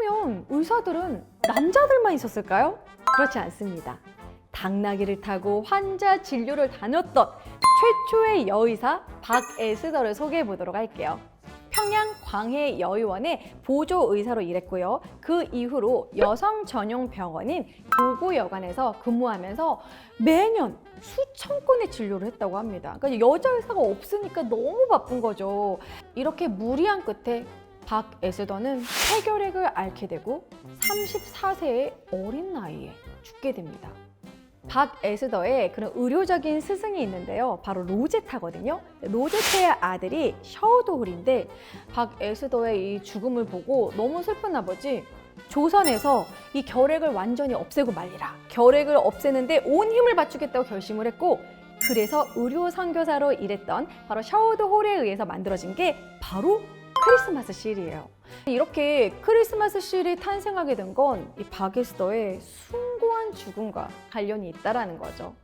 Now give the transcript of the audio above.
그러면 의사들은 남자들만 있었을까요? 그렇지 않습니다. 당나귀를 타고 환자 진료를 다녔던 최초의 여의사 박에스더를 소개해 보도록 할게요. 평양 광해 여의원의 보조 의사로 일했고요. 그 이후로 여성 전용 병원인 고고여관에서 근무하면서 매년 수천 건의 진료를 했다고 합니다. 그러니까 여자 의사가 없으니까 너무 바쁜 거죠. 이렇게 무리한 끝에 박 에스더는 폐결핵을 앓게 되고 34세의 어린 나이에 죽게 됩니다. 박 에스더의 그런 의료적인 스승이 있는데요. 바로 로제타거든요. 로제타의 아들이 셔우도홀인데 박 에스더의 이 죽음을 보고 너무 슬픈 아버지 조선에서 이 결핵을 완전히 없애고 말리라. 결핵을 없애는데 온 힘을 바치겠다고 결심을 했고 그래서 의료 선교사로 일했던 바로 셔우도홀에 의해서 만들어진 게 바로 크리스마스 실이에요. 이렇게 크리스마스 실이 탄생하게 된 건 이 바게스더의 숭고한 죽음과 관련이 있다라는 거죠.